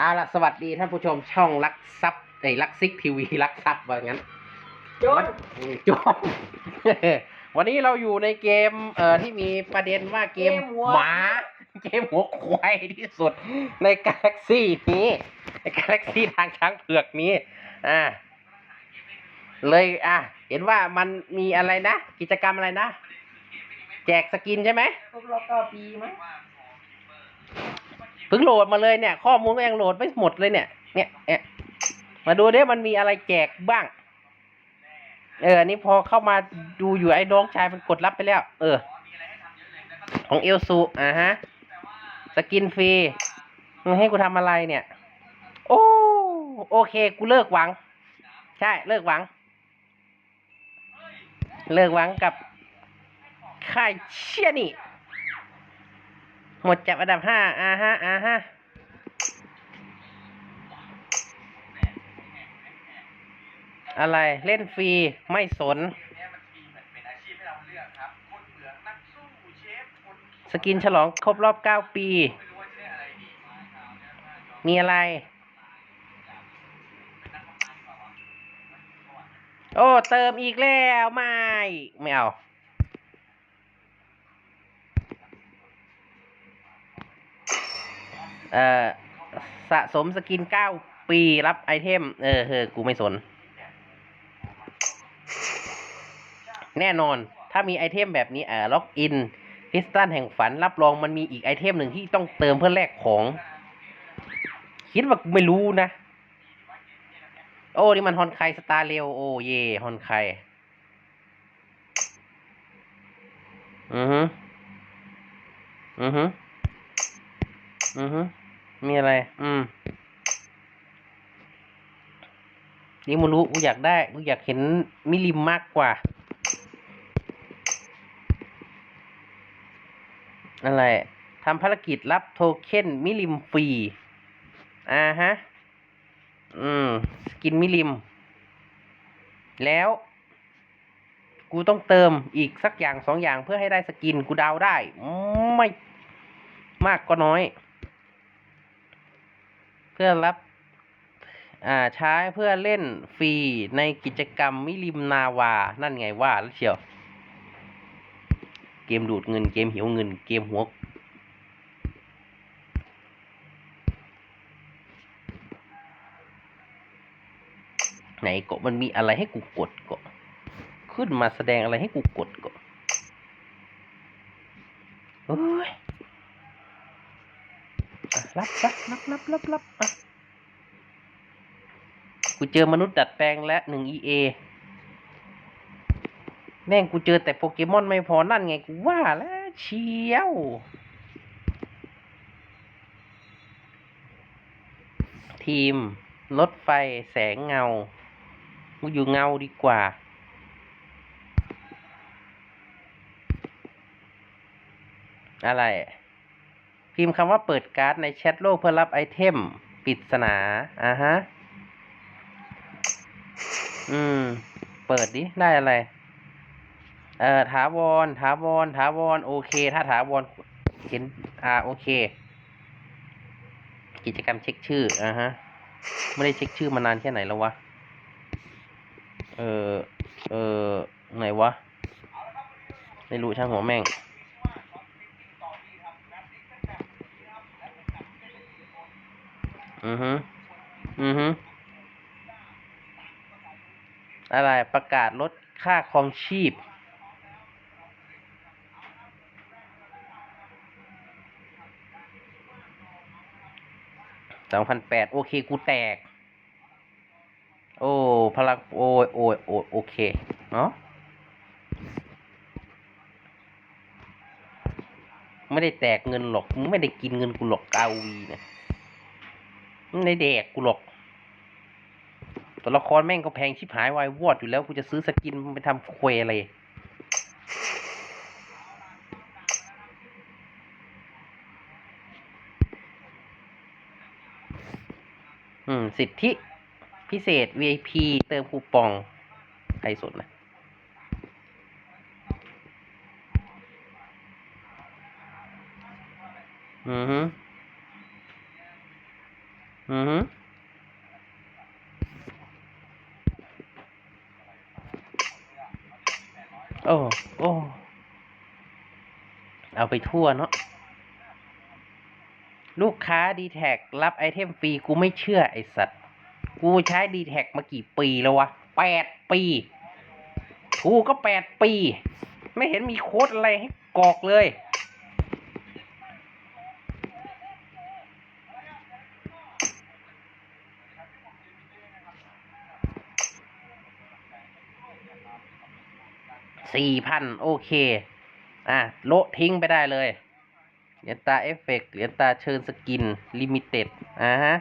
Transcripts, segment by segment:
เอาละสวัสดีท่านผู้ชมช่องรักซับไอ้ยรักซิกทีวีรักซับว่างั้นโยวันนอืมจบวันนี้เราอยู่ในเกมเอ่อที่มีประเด็นว่าเกมหมา เกมหัวควายที่สุดในกาแล็กซี่นี้ในกาแล็กซี่ทางช้างเผือกนี้อ่าเลยอะเห็นว่ามันมีอะไรนะ กิจกรรมอะไรนะ แจกสกินใช่ไหมครบรอบเก้าปีมั้ง เพิ่งโหลดมาเลยเนี่ย ข้อมูลก็ยังโหลดไม่หมดเลยเนี่ย เนี่ยเนี่ยมาดูดิมันมีอะไรแจกบ้าง เออนนี้พอเข้ามาดูอยู่ไอ้น้องชายมันกดรับไปแล้ว เออ ของเอลซูอ่าฮะ สกินฟรีมึงให้กูทำอะไรเนี่ย โอ้โอเค กูเลิกหวัง ใช่ เลิกหวัง เลิกหวังกับค่ายเชี่ยนี่ หมดจากอันดับห้าอ่าฮะอ่าฮะอะไรเล่นฟรีไม่สน สกินฉลองครบรอบเก้าปี มีอะไร โอ้ เติมอีกแล้ว ไม่ ไม่เอา เอ่อสะสมสกินเก้าปีรับไอเทม เออเออกูไม่สน แน่นอนถ้ามีไอเทมแบบนี้เอ่อล็อกอินคริสตัลแห่งฝันรับรองมันมีอีกไอเทมหนึ่งที่ต้องเติมเพื่อแลกของ คิดว่ากูไม่รู้นะ โอ้ นี่มันฮอนไคสตาร์เรวโอเย่ฮอนไคอือฮึอือฮึอือฮึ มีอะไร อืมนี่มึงรู้กูอยากได้กูอยากเห็นมิลิมมากกว่า อะไรทำภารกิจรับโทเค็นมิลิมฟรี อ่าฮะ อืม สกินมิลิม แล้ว กูต้องเติมอีกสักอย่างสองอย่างเพื่อให้ได้สกิน กูเดาได้ ไม่ มากก็น้อยเพื่อรับอ่าใช้เพื่อเล่นฟรีในกิจกรรมมิลิมนาวา นั่นไงว่าแล้วเชียว เกมดูดเงินเกมหิวเงินเกมหัวไหนก็มันมีอะไรให้กูกดก็ขึ้นมาแสดงอะไรให้กูกดก็เฮ้ยอะ รับรับรับรับรับรับอะกูเจอมนุษย์ดัดแปลงและหนึ่ง EA แม่งกูเจอแต่โปเกมอนไม่พอนั่นไงกูว่าแล้วเชียวทีม รถไฟแสงเงา กูอยู่เงาดีกว่า อะไร พิมพ์คำว่าเปิดการ์ดในแชทโลกเพื่อรับไอเทมปริศนาอ่าฮะ อืม เปิดดิ ได้อะไร เอ่อถาวรถาวรถาวรโอเค ถ้าถาวรเห็น อ่า โอเค กิจกรรมเช็คชื่ออ่าฮะ ไม่ได้เช็คชื่อมานานแค่ไหนแล้ววะ เออ เออ ไหนวะ ไม่รู้ช่างหัวแม่ง อือฮึอือฮึอะไรประกาศลดค่าครองชีพ สองพันแปดโอเค กูแตก โอ้ พลัง โอ้ยโอ้ยโอ้ยโอเค เนาะไม่ได้แตกเงินหรอก ไม่ได้กินเงินกูหรอกกาวีเนี่ย ไม่ได้แดกกูหรอก ตัวละครแม่งก็แพงชิบหายวายวอดอยู่แล้วกูจะซื้อสกินไปทำเควอะไรอืม สิทธิ พิเศษ VIP เติมคูปอง ใครสนนะอือฮึ อือฮึโอ้ โอ้ เอาไปทั่วเนาะ ลูกค้าดีแท็รับไอเทมฟรี กูไม่เชื่อไอสัตว์ กูใช้ดีแท็มากี่ปีแล้ววะแปดปีกูก็แปดปี ไม่เห็นมีโค้ดอะไรให้กรอกเลย สี่พันโอเค อะ โละทิ้งไปได้เลยเหรียญตาเอฟเฟกต์เหรียญตาเชิญสกิน ลิมิเต็ด อ่าฮะ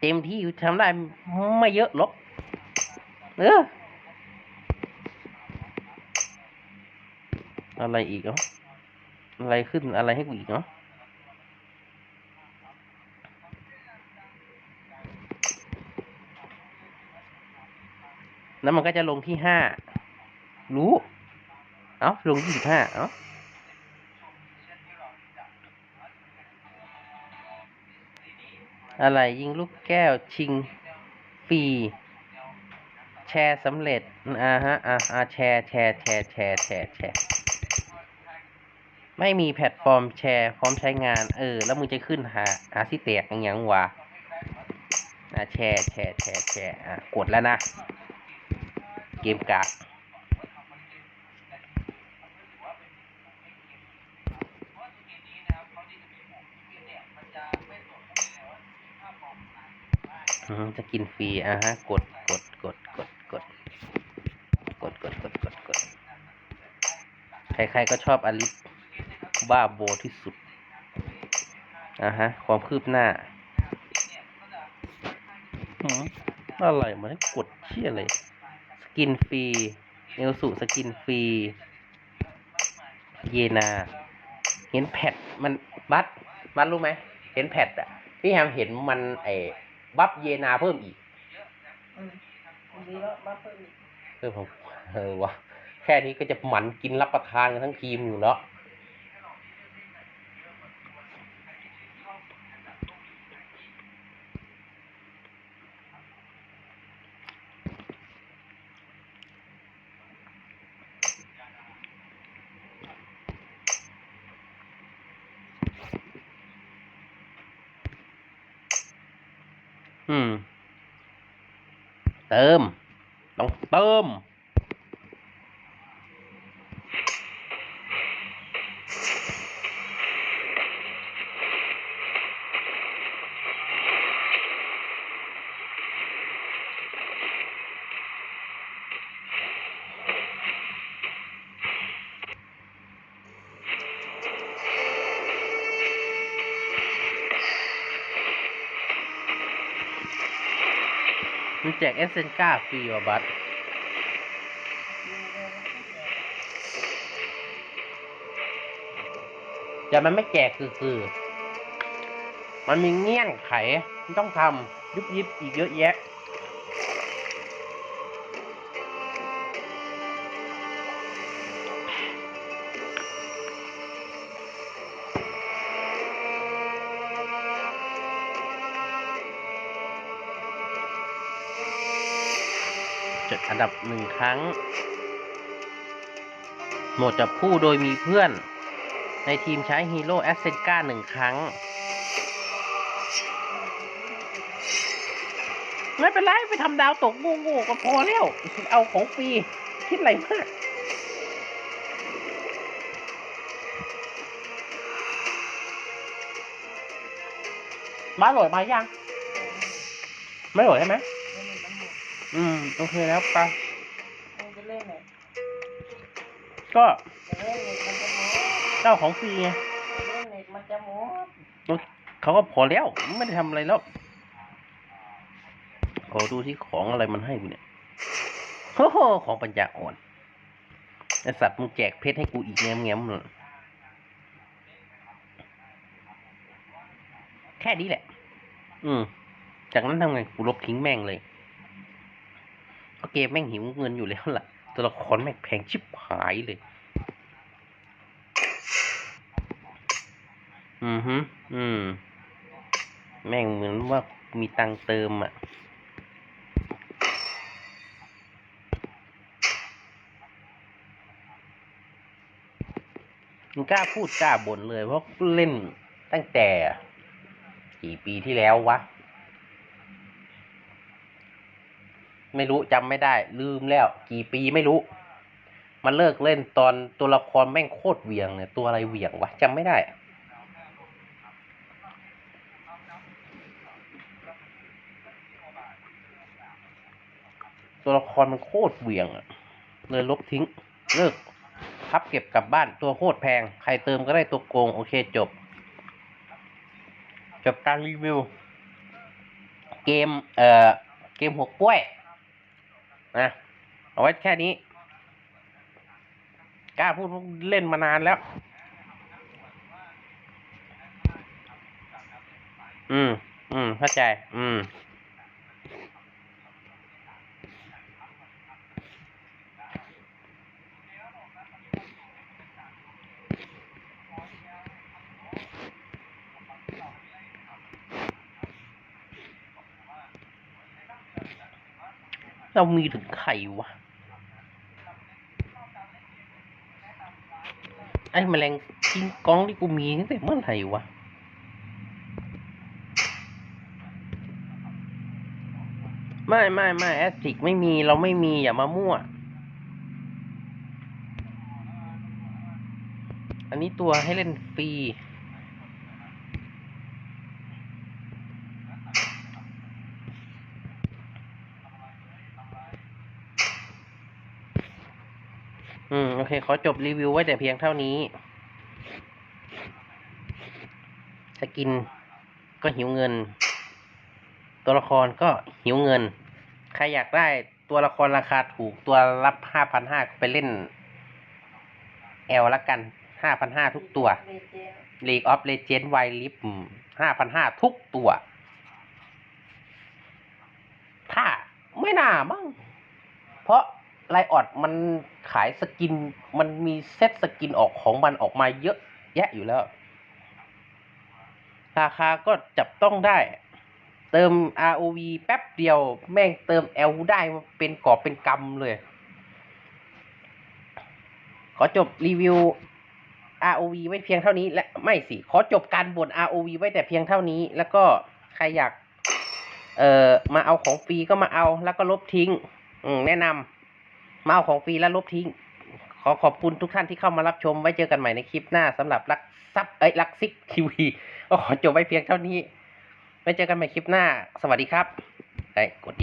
เต็มที่ทำได้ไม่เยอะหรอก เออ อะไรอีกเนาะอะไรขึ้นอะไรให้กูอีกเนาะ แล้วมันก็จะลงที่ห้ารู้ เอ้าลงที่สิบห้าเอ้าอะไรยิงลูกแก้วชิงฟรีแชร์สำเร็จอ่าฮะอ่าอ่าแชร์แชร์แชร์แชร์แชร์แชร์ไม่มีแพลตฟอร์มแชร์ พร้อมใช้งาน เออ แล้วมึงจะขึ้นหาหาสิแตกอย่างวะอ่าแชร์แชร์แชร์แชร์อะกดแล้วนะ กมกากอืมจะกินฟรีอะฮะ กด กด กด กด กด กด กด กด กด กด ใครๆก็ชอบอลิสบ้าโบที่สุด อะฮะ ความคืบหน้าหืมอะไรมันให้กดเชี่ยเลยส กินฟรีเอลสุสกินฟรีเยนาเห็นแพดมันบัตบัตรู้ไหมเห็นแพดอะพี่แฮมเห็นมันไอ้บัฟเยนาเพิ่มอีกอืมดีแล้วมาเพิ่มอีกเออผมเออวะแค่นี้ก็จะหมันกินรับประทานกันทั้งทีมอยู่แล้ว อืม เติม ต้องเติม มันแจกเอสเซนก้าฟรีว่ะบัตรแต่มันไม่แจกคือคือ มันมีเงื่อนไข มันต้องทำยุบยิบอีกเยอะแยะ นดับหนึ่งครั้ง หมดจับคู่โดยมีเพื่อน ในทีมใช้ฮีโร่แอสเซนกาหนึ่งครั้ง ไม่เป็นไร ไปทำดาวตกโง่ๆก็พอแล้ว เอาของฟรีคิดอะไรมากบ้านโหลดมายัง ไม่โหลดใช่ไหม อืม โอเคแล้วไปมันจะเล่นเนี่ยก็จะเล่นเน็ตมันจะหมดเจ้าของฟรีไงจะเล่นเน็ตมันจะหมดเขาก็พอแล้ว ไม่ได้ทำอะไรแล้ว ขอดูที่ของอะไรมันให้กูเนี่ยโอ้โหของปัญญาอ่อนไอสัตว์มึงแจกเพชรให้กูอีกแง้มแง้มๆเลยแค่นี้แหละ อืม จากนั้นทำไง กูลบทิ้งแม่งเลย เพราะเกมแม่งหิวเงินอยู่แล้วล่ะ ตัวละครแม่งแพงชิบหายเลย อือฮึอืม แม่งเหมือนว่ามีตังค์เติมอะมันกล้าพูดกล้าบ่นเลย เพราะเล่นตั้งแต่กี่ปีที่แล้ววะ ไม่รู้จำไม่ได้ ลืมแล้ว กี่ปีไม่รู้ มันเลิกเล่นตอนตัวละครแม่งโคตรเวียงเนี่ยตัวอะไรเวียงวะจำไม่ได้ตัวละครมันโคตรเวี่ยงอะเลยลบทิ้ง เลิกพับเก็บกลับบ้านตัวโคตรแพง ใครเติมก็ได้ตัวโกง โอเคจบ จบการรีวิว เกม เอ่อ เกมหกกล้วย นะเอาไว้แค่นี้ กล้าพูดเล่นมานานแล้ว อืม อืมเข้าใจ อืม เรามีถึงใครวะ ไอ้แมลงกิงกองที่กูมีตั้งแต่เมื่อไหร่วะไม่ไม่ไม่แอสติกไม่มีเราไม่มีอย่ามามั่ว อันนี้ตัวให้เล่นฟรี อืม โอเค ขอจบรีวิวไว้แต่เพียงเท่านี้ สกินก็หิวเงิน ตัวละครก็หิวเงิน ใครอยากได้ตัวละครราคาถูกตัวรับห้าพันห้าไปเล่นแอลละกันห้าพันห้าทุกตัวเลเจน League of Legends Wild r i f ห้าพันห้าทุกตัว ถ้าไม่น่ามั้งเพราะไลออดมัน ขายสกิน มันมีเซตสกินออกของมันออกมาเยอะแยะอยู่แล้ว ราคาก็จับต้องได้ เติม ROV แป๊บเดียว แม่งเติม L ได้เป็นกอบเป็นกำเลย ขอจบรีวิว ROV ไว้เพียงเท่านี้ และไม่สิ ขอจบการบ่น ROV ไว้แต่เพียงเท่านี้ แล้วก็ใครอยาก เอ่อ มาเอาของฟรีก็มาเอาแล้วก็ลบทิ้ง อืม แนะนำ มาเอาของฟรีแล้วลบทิ้ง ขอขอบคุณทุกท่านที่เข้ามารับชม ไว้เจอกันใหม่ในคลิปหน้าสำหรับรักซับเอ้ยรักซิกทีวีก็ขอจบไว้เพียงเท่านี้ ไว้เจอกันใหม่คลิปหน้า สวัสดีครับไอ้กด